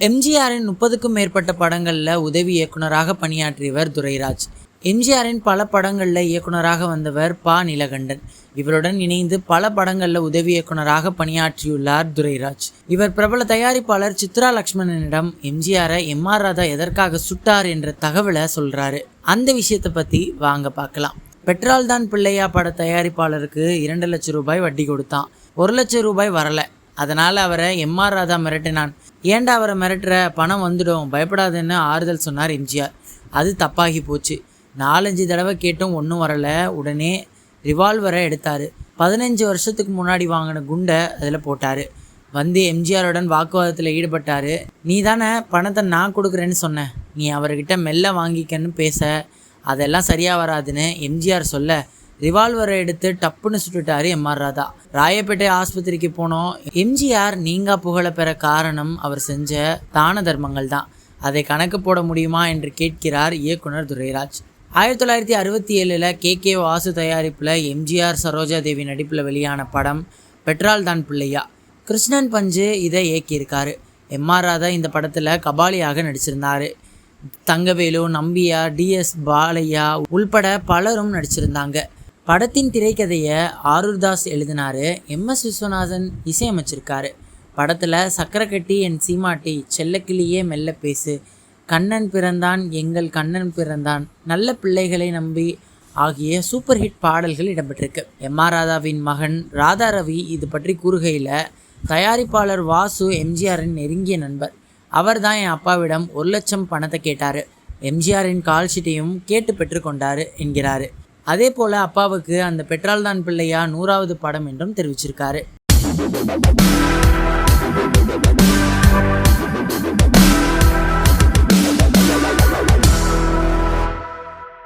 எம்ஜிஆரின் முப்பதுக்கும் மேற்பட்ட படங்களில் உதவி இயக்குனராக பணியாற்றியவர் துரைராஜ். எம்ஜிஆரின் பல படங்களில் இயக்குனராக வந்தவர் பா. நீலகண்டன். இவருடன் இணைந்து பல படங்களில் உதவி இயக்குனராக பணியாற்றியுள்ளார் துரைராஜ். இவர் பிரபல தயாரிப்பாளர் சித்ரா லக்ஷ்மணனிடம் எம்ஜிஆரை எம். ஆர். ராதா எதற்காக சுட்டார் என்ற தகவலை சொல்கிறாரு அந்த விஷயத்தை பற்றி வாங்க பார்க்கலாம். பெட்ரால் தான் பிள்ளையா பட தயாரிப்பாளருக்கு இரண்டு லட்சம் ரூபாய் வட்டி கொடுத்தான். ஒரு லட்சம் ரூபாய் வரல. அதனால் அவரை எம்ஆர் ராதா மிரட்டினான். ஏன்டா அவரை மிரட்டுற? பணம் வந்துடும். பயப்படாதுன்னு ஆறுதல் சொன்னார் எம்ஜிஆர். அது தப்பாகி போச்சு. நாலஞ்சு தடவை கேட்டும் ஒன்றும் வரல. உடனே ரிவால்வரை எடுத்தார். பதினஞ்சு வருஷத்துக்கு முன்னாடி வாங்கின குண்டை அதில் போட்டார். வந்து எம்ஜிஆருடன் வாக்குவாதத்தில் ஈடுபட்டார். நீ தானே பணத்தை நான் கொடுக்குறேன்னு சொன்னேன் நீ அவர்கிட்ட மெல்ல வாங்கிக்கன்னு பேச. அதெல்லாம் சரியாக வராதுன்னு எம்ஜிஆர் சொல்ல. ரிவால்வரை எடுத்து டப்புன்னு சுட்டுட்டாரு எம்ஆர் ராதா. ராயப்பேட்டை ஆஸ்பத்திரிக்கு போனோம். எம்ஜிஆர் நீங்கா புகழ பெற காரணம் அவர் செஞ்ச தான தர்மங்கள் தான். அதை கணக்கு போட முடியுமா என்று கேட்கிறார் இயக்குனர் துரைராஜ். ஆயிரத்தி தொள்ளாயிரத்தி அறுபத்தி ஏழில் கே கே வாசு தயாரிப்பில் எம்ஜிஆர் சரோஜா தேவி நடிப்பில் வெளியான படம் பெட்ரால் தான் பிள்ளையா. கிருஷ்ணன் பஞ்சு இதை இயக்கியிருக்காரு. எம்ஆர் ராதா இந்த படத்தில் கபாலியாக நடிச்சிருந்தார். தங்கவேலு நம்பியா டிஎஸ் பாலையா உள்பட பலரும் நடிச்சிருந்தாங்க. படத்தின் திரைக்கதையை ஆரூர்தாஸ் எழுதினாரு. எம்எஸ் விஸ்வநாதன் இசையமைச்சிருக்காரு. படத்தில் சக்கரக்கட்டி என் சீமாட்டி செல்லக்கிளியே மெல்ல பேசு. கண்ணன் பிறந்தான் எங்கள் கண்ணன் பிறந்தான். நல்ல பிள்ளைகளை நம்பி ஆகிய சூப்பர் ஹிட் பாடல்கள் இடம்பெற்றிருக்கு. எம். ஆர். ராதாவின் மகன் ராதா ரவி இது பற்றி கூறுகையில் தயாரிப்பாளர் வாசு எம்ஜிஆரின் நெருங்கிய நண்பர். அவர் தான் என் அப்பாவிடம் ஒரு லட்சம் பணத்தை கேட்டார். எம்ஜிஆரின் கால் ஷீட்டையும் கேட்டு பெற்றுக்கொண்டார் என்கிறாரு. அதே போல அப்பாவுக்கு அந்த பெற்றால்தான் பிள்ளையா நூறாவது படம் என்றும் தெரிவிச்சிருக்காரு.